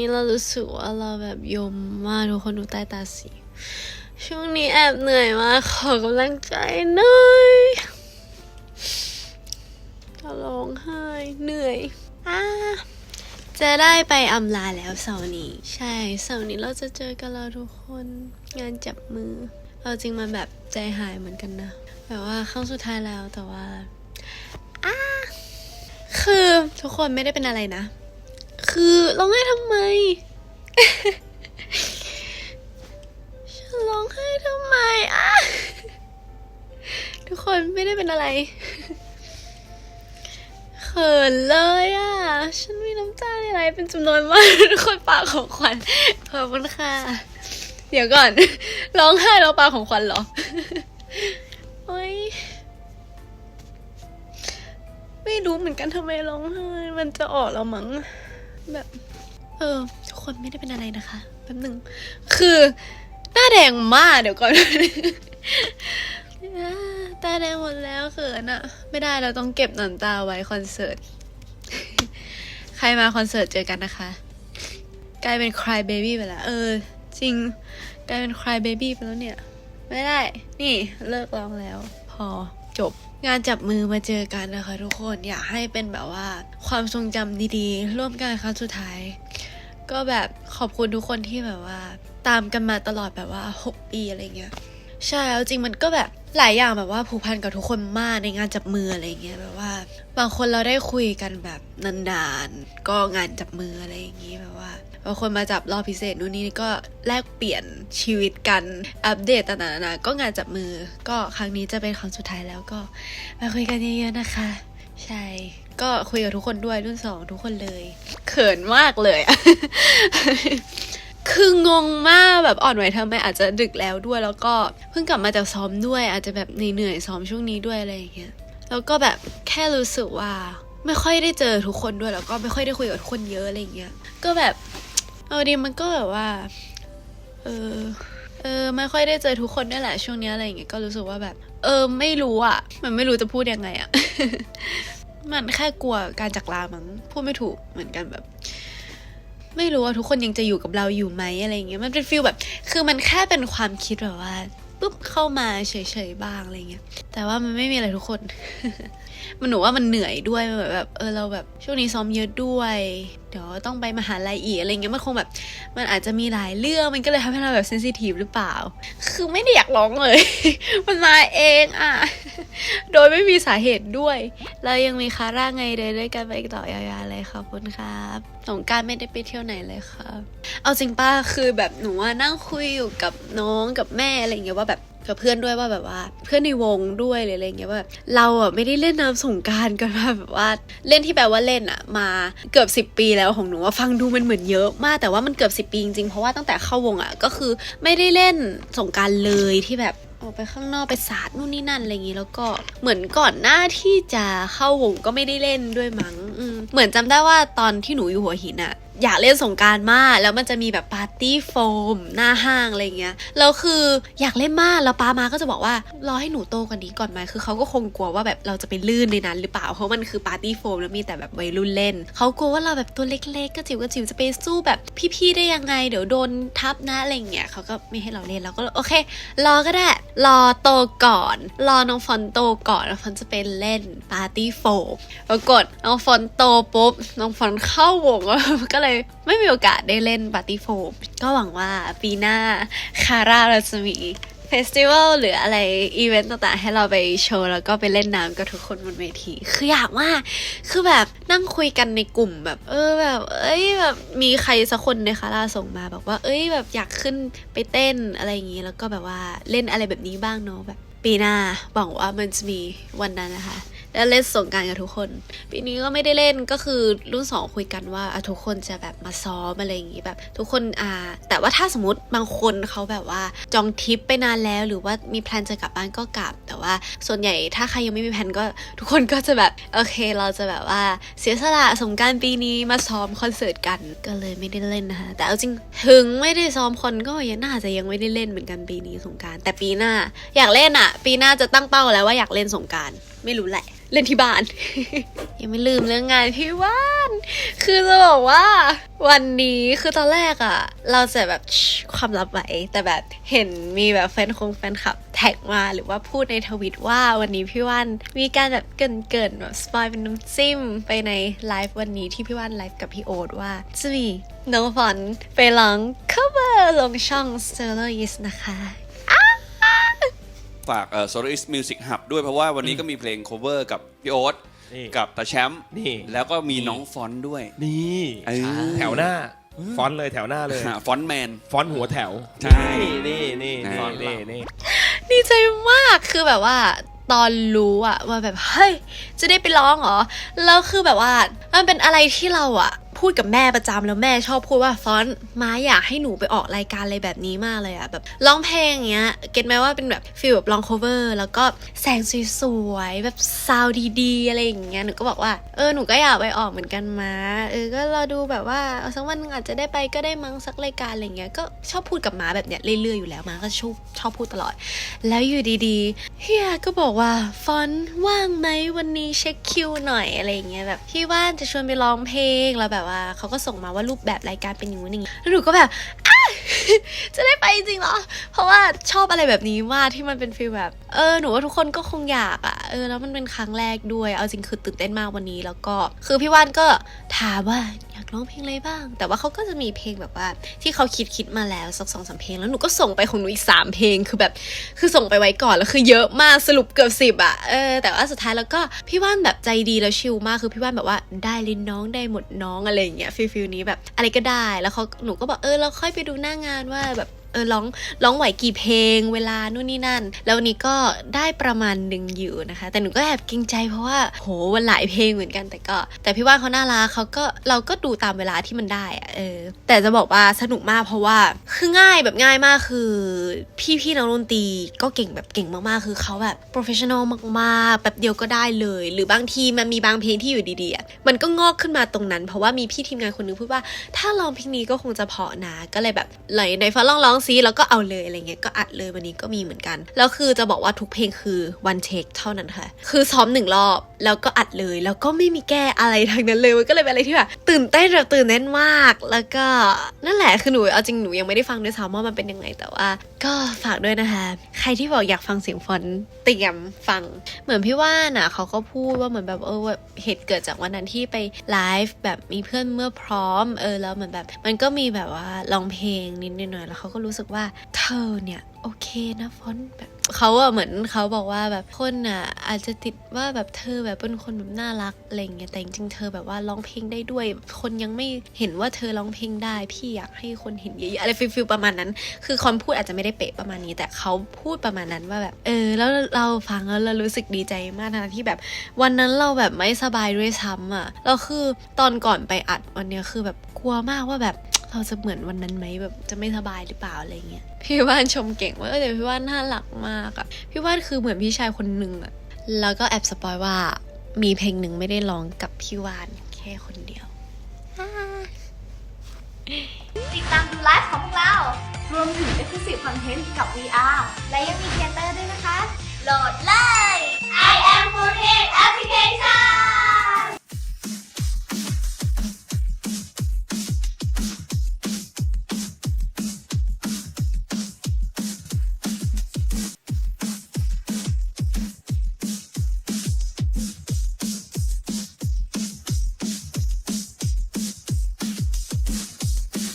นี้เรารู้สึกว่าเราแบบยมมากทุกคนดูใต้ตาสี ช่วงนี้แอบเหนื่อยมาก ขอกำลังใจหน่อยจะร้องไห้เหนื่อยอ่าจะได้ไปอำลาแล้วเสาร์นี้ ใช่เสาร์นี้เราจะเจอกันแล้วทุกคนงานจับมือเอาจริงมันแบบใจหายเหมือนกันนะแบบว่าครั้งสุดท้ายแล้วแต่ว่าอ่าคือทุกคนไม่ได้เป็นอะไรนะ คือร้องไห้ทำไม ฉันร้องไห้ทำไมอะทุกคนไม่ได้เป็นอะไรเขินเลยอะ ฉันมีน้ำตาไหลเป็นจำนวนมากทุกคนปากของขวัญขอบคุณค่ะ เดี๋ยวก่อน ร้องไห้แล้วปากของขวัญเหรอโอ๊ยไม่รู้เหมือนกันทำไมร้องไห้ มันจะออกแล้วมั้ง แบบ เออ ทุกคนไม่ได้เป็นอะไรนะคะแป๊บหนึ่ง คือ หน้าแดงมากเดี๋ยวก่อน ตาแดงหมดแล้วเขินอะไม่ได้เราต้องเก็บหน้ำตาไว้คอนเสิร์ต ใครมาคอนเสิร์ตเจอกันนะคะ กลายเป็น cry baby ไปแล้วเออ จริง กลายเป็น cry baby ไปแล้วเนี่ย ไม่ได้ นี่เลิกร้องแล้ว พอจบ งานจับมือมาเจอกันนะคะทุกคนอยากให้เป็นแบบว่าความทรงจำดีๆ ร่วมกันครั้งสุดท้าย ก็แบบขอบคุณทุกคนที่แบบว่า ตามกันมาตลอดแบบว่า 6 ปีอะไรเงี้ย ใช่แล้วจริงมันก็แบบหลายอย่างแบบว่าผูกพันกับทุกคนมากในงานจับมืออะไรเงี้ยแบบว่า บางคนเราได้คุยกันแบบนานๆ ก็งานจับมืออะไรอย่างงี้แบบว่าบางคนมาจับรอบพิเศษนู่นนี่ก็แลกเปลี่ยนชีวิตกันอัปเดตต่างๆนานาก็งานจับมือ ก็ครั้งนี้จะเป็นครั้งสุดท้ายแล้วก็ มาคุยกันเยอะๆนะคะ ใช่ ก็คุยกับทุกคนด้วยรุ่นสองทุกคนเลย เขินมากเลยอะ คืองงมากแบบอ่อนไหวทำไมอาจจะดึกแล้วด้วย แล้วก็เพิ่งกลับมาจากซ้อมด้วย อาจจะแบบเหนื่อยๆซ้อมช่วงนี้ด้วยอะไรอย่างเงี้ยแล้วก็แบบแค่รู้สึกว่าไม่ค่อยได้เจอทุกคนด้วยแล้วก็ไม่ค่อยได้คุยกับคนเยอะอะไรอย่างเงี้ย ก็แบบเอาดีมันก็แบบว่า เออ เออไม่ค่อยได้เจอทุกคนด้วยแหละช่วงนี้อะไรอย่างเงี้ยก็รู้สึกว่าแบบ เออไม่รู้อะ มันไม่รู้จะพูดยังไงอะ มันแค่กลัวการจากลามั้งพูดไม่ถูกเหมือนกันแบบ ไม่รู้ว่าทุกคนยังจะอยู่กับเราอยู่ไหมอะไรอย่างเงี้ยมันเป็นฟิลแบบ คือมันแค่เป็นความคิดแบบว่า ปุ๊บเข้ามาเฉยๆบ้างอะไรเงี้ย แต่ว่ามันไม่มีอะไรทุกคน มันหนูว่ามันเหนื่อยด้วยมันแบบเออเราแบบช่วงนี้ซ้อมเยอะด้วย เดี๋ยวต้องไปมหาลัยอีกอะไรเงี้ยมันคงแบบ มันอาจจะมีหลายเรื่องมันก็เลยทำให้เราแบบเซนซิทีฟหรือเปล่า คือไม่ได้อยากร้องเลย มันมาเองอะ โดยไม่มีสาเหตุด้วย เรายังมีคาร่าไงเดินด้วยกันไปต่อยาวๆเลยขอบคุณครับสงการไม่ได้ไปเที่ยวไหนเลยครับเอาจริงป้าคือแบบหนูว่านั่งคุยอยู่กับน้องกับแม่อะไรเงี้ยว่า กับเพื่อนด้วยว่าแบบว่า เพื่อนในวงด้วยหรืออะไรเงี้ยว่าเราอะไม่ได้เล่นน้ำสงการกันมาแบบว่าเล่นที่แปลว่าเล่นอะมาเกือบ 10 ปีแล้วของหนูว่าฟังดูมันเหมือนเยอะมากแต่ว่ามันเกือบ 10 ปีจริงๆเพราะว่าตั้งแต่เข้าวงอะก็คือไม่ได้เล่นสงการเลยที่แบบออกไปข้างนอกไปสาดนู่นนี่นั่นอะไรอย่างนี้แล้วก็เหมือนก่อนหน้าที่จะเข้าวงก็ไม่ได้เล่นด้วยมั้งเหมือนจำได้ว่าตอนที่หนูอยู่หัวหินอะ อยากเล่นสงการมากแล้วมันจะมีแบบปาร์ตี้โฟมหน้าห้างอะไรเงี้ยแล้วคืออยากเล่นมากแล้วป้ามาก็จะบอกว่ารอให้หนูโตกว่านี้ก่อนไหมคือเขาก็คงกลัวว่าแบบเราจะไปลื่นในนั้นหรือเปล่าเพราะมันคือปาร์ตี้โฟมแล้วมีแต่แบบวัยรุ่นเล่นเขากลัวว่าเราแบบตัวเล็กๆก็จิ๋วก็จิ๋วจะไปสู้แบบพี่ๆได้ยังไง เดี๋ยวโดนทับนะอะไรเงี้ยเขาก็ไม่ให้เราเล่นเราก็โอเค รอก็ได้รอโตก่อน รอน้องฟอนโตก่อนแล้วฟอนจะเป็นเล่นปาร์ตี้โฟมปรากฏน้องฟอนโตปุ๊บน้องฟอนเข้าวงก็เลยไม่มีโอกาสได้เล่นปาร์ตี้โฟมก็หวังว่าปีหน้าคาร่าเราจะมีเฟสติวัลหรืออะไร อีเวนต์ต่างๆ ให้เราไปโชว์ แล้วก็ไปเล่นน้ำกับทุกคนบนเวที คืออยากมาก คือแบบนั่งคุยกันในกลุ่มแบบ เออแบบ เอ้ยแบบมีใครสักคนในคาราส่งมาแบบว่า เอ้ยแบบอยากขึ้นไปเต้นอะไรอย่างนี้แล้วก็แบบว่าเล่นอะไรแบบนี้บ้างเนาะแบบปีหน้าหวังว่ามันจะมีวันนั้นนะคะ แล้วเล่นสงการกับทุกคน ปีนี้ก็ไม่ได้เล่นก็คือรุ่นสองคุยกันว่าทุกคนจะแบบมาซ้อมอะไรอย่างงี้แบบ ทุกคนอ่า แต่ว่าถ้าสมมติบางคนเขาแบบว่าจองทริปไปนานแล้วหรือว่ามีแพลนจะกลับบ้านก็กลับ แต่ว่าส่วนใหญ่ถ้าใครยังไม่มีแพลนก็ทุกคนก็จะแบบโอเค เราจะแบบว่าเสียสละสงการปีนี้มาซ้อมคอนเสิร์ตกันก็เลยไม่ได้เล่นนะคะแต่เอาจริงถึงไม่ได้ซ้อมคนก็ยังน่าจะยังไม่ได้เล่นเหมือนกันปีนี้สงการแต่ปีหน้า อยากเล่นอะปีหน้าจะตั้งเป้าแล้วว่าอยากเล่นสงการ ไม่รู้แหละ เล่นที่บ้าน ยังไม่ลืมเรื่องงานพี่ว่าน คือจะบอกว่า วันนี้คือตอนแรกอะเราจะแบบความลับไว้แต่แบบเห็นมีแบบแฟนคงแฟนคลับแท็กมาหรือว่าพูดในทวิตว่าวันนี้พี่ว่านมีการแบบเกรินแบบสปอยเป็นน้ำจิ้มไปในไลฟ์วันนี้ที่พี่ว่านไลฟ์กับพี่โอ๊ตว่าจะมีน้องฟอนไปร้อง cover ลงช่อง Stellar East นะคะ ฝากเอ่อ Soloist Music Hub ด้วยเพราะว่าวันนี้ก็มีเพลง cover กับพี่โอ๊ตนี่กับตาแชมป์นี่ แล้วก็มีน้องฟอนต์ด้วย นี่เออแถวหน้า ฟอนต์เลยแถวหน้าเลยหาฟอนต์แมน ฟอนต์หัวแถวใช่นี่นี่ใช่นี่ นี่นี่ดีใจมากคือแบบว่าตอนรู้อะว่าแบบเฮ้ยจะได้ไปร้องเหรอแล้วคือแบบว่ามันเป็นอะไรที่เราอะพูดกับแม่ประจำแล้วแม่ชอบพูดว่าฟอนต์มาอยากให้หนูไปออกรายการอะไรแบบนี้มากเลยอะแบบร้องเพลงอย่างเงี้ยเก็ตไหมว่าเป็นแบบฟีลแบบร้อง cover แล้วก็แสงสวยๆแบบซาวดีๆอะไรอย่างเงี้ยหนูก็บอกว่าเออหนูก็อยากไปออกเหมือนกันมาเออก็ราดูแบบว่าเอาสักวันนึงอาจจะได้ไปก็ได้มั้งสักรายการอะไรเงี้ยก็ชอบพูดกับม้าแบบเนี้ยเรื่อยๆอยู่แล้วม้าก็ชอบชอบพูดตลอด แล้วอยู่ดีๆเฮียก็บอกว่าฟอนต์ว่างไหมวันนี้เช็คคิวหน่อยอะไรอย่างเงี้ยแบบพี่ว่านจะชวนไปร้องเพลงแล้วแบบว่าเขาก็ส่งมาว่ารูปแบบรายการเป็นอย่างนู้นอย่างนี้แล้วหนูก็แบบอ้า จะได้ไปจริงเหรอ เพราะว่าชอบอะไรแบบนี้มากที่มันเป็นฟีลแบบ เออหนูว่าทุกคนก็คงอยากอะเออแล้วมันเป็นครั้งแรกด้วย เอาจริงคือตื่นเต้นมากวันนี้ แล้วก็คือพี่ว่านก็ถามว่าอยากร้องเพลงอะไรบ้าง แต่ว่าเขาก็จะมีเพลงแบบว่า ที่เขาคิดคิดมาแล้วสักสองสามเพลง แล้วหนูก็ส่งไปของหนูอีกสามเพลงคือแบบ คือส่งไปไว้ก่อนแล้วคือเยอะมากสรุปเกือบสิบอะเออแต่ว่าสุดท้ายแล้วก็พี่ว่านแบบใจดีแล้วชิลมากคือพี่ว่านแบบว่าได้เลยน้องได้หมดน้องอะไรอย่างเงี้ยฟิลฟิลนี้แบบอะไรก็ได้แล้วเขาหนูก็บอกเออเราค่อยไปดูหน้างานว่าแบบ เออร้องร้องไหวกี่เพลงเวลานู่นนี่นั่น แล้ววันนี้ก็ได้ประมาณหนึ่งอยู่นะคะ แต่หนูก็แอบเกรงใจเพราะว่าโหวันหลายเพลงเหมือนกันแต่ก็ แต่พี่ว่านเขาน่ารักเขาก็เราก็ดูตามเวลาที่มันได้อะเออ แต่จะบอกว่าสนุกมากเพราะว่าคือง่ายแบบง่ายมากคือพี่พี่ๆนักดนตรีก็เก่งแบบเก่งมากๆ คือเขาแบบ professional มากๆแบบเดียวก็ได้เลย หรือบางทีมันมีบางเพลงที่อยู่ดีๆมันก็งอกขึ้นมาตรงนั้น เพราะว่ามีพี่ทีมงานคนนึงพูดว่าถ้าลองเพลงนี้ก็คงจะเพาะนะก็เลยแบบเลยในฟ้าลองร้องซิแล้วก็เอาเลยอะไรเงี้ยก็อัดเลยวันนี้ก็มีเหมือนกันแล้วคือจะบอกว่าทุกเพลงคือวันเช็คเท่านั้นค่ะ คือซ้อมหนึ่งรอบแล้วก็อัดเลย แล้วก็ไม่มีแก้อะไรทางนั้นเลยมันก็เลยเป็นอะไรที่แบบตื่นเต้นแบบตื่นเต้นมาก แล้วก็นั่นแหละคือหนูเอาจริงหนูยังไม่ได้ฟังด้วยซ้ำว่ามันเป็นยังไงแต่ว่า ก็ฝากด้วยนะคะ ใครที่บอกอยากฟังเสียงฟอนเตรียมฟัง เหมือนพี่ว่าน่ะเขาก็พูดว่าเหมือนแบบเออแบบเหตุเกิดจากวันนั้นที่ไปไลฟ์แบบมีเพื่อนเมื่อพร้อมเออแล้วเหมือนแบบ มันก็มีแบบว่าร้องเพลงนิดหน่อยแล้วเขาก็รู้สึกว่าเธอเนี่ย โอเคนะฟอนต์แบบเขาอะเหมือนเขาบอกว่าแบบคนอะอาจจะติดว่าแบบเธอแบบเป็นคนแบบน่ารักอะไรเงี้ยแต่จริงๆเธอแบบว่าร้องเพลงได้ด้วย คนยังไม่เห็นว่าเธอร้องเพลงได้ พี่อยากให้คนเห็นเยอะๆอะไรฟิลๆประมาณนั้น คือคอนพูดอาจจะไม่ได้เป๊ะประมาณนี้ แต่เขาพูดประมาณนั้นว่าแบบ เออ แล้วเราฟังแล้วเรารู้สึกดีใจมากนะที่แบบ วันนั้นเราแบบไม่สบายด้วยซ้ำอะแล้วคือตอนก่อนไปอัดวันเนี้ยคือแบบกลัวมากว่าแบบ เราจะเหมือนวันนั้นไหมแบบจะไม่สบายหรือเปล่าอะไรเงี้ยพี่ว่านชมเก่งมากเออแต่พี่ว่านน่ารักมากอะพี่ว่านคือเหมือนพี่ชายคนหนึ่งอะแล้วก็แอบสปอยว่ามีเพลงหนึ่งไม่ได้ร้องกับพี่ว่านแค่คนเดียว ติดตามดูไลฟ์ของพวกเรา รวมถึง Exclusive Content กับ VR และยังมีเทเตอร์ด้วยนะคะ โหลดเลย I am 4 Application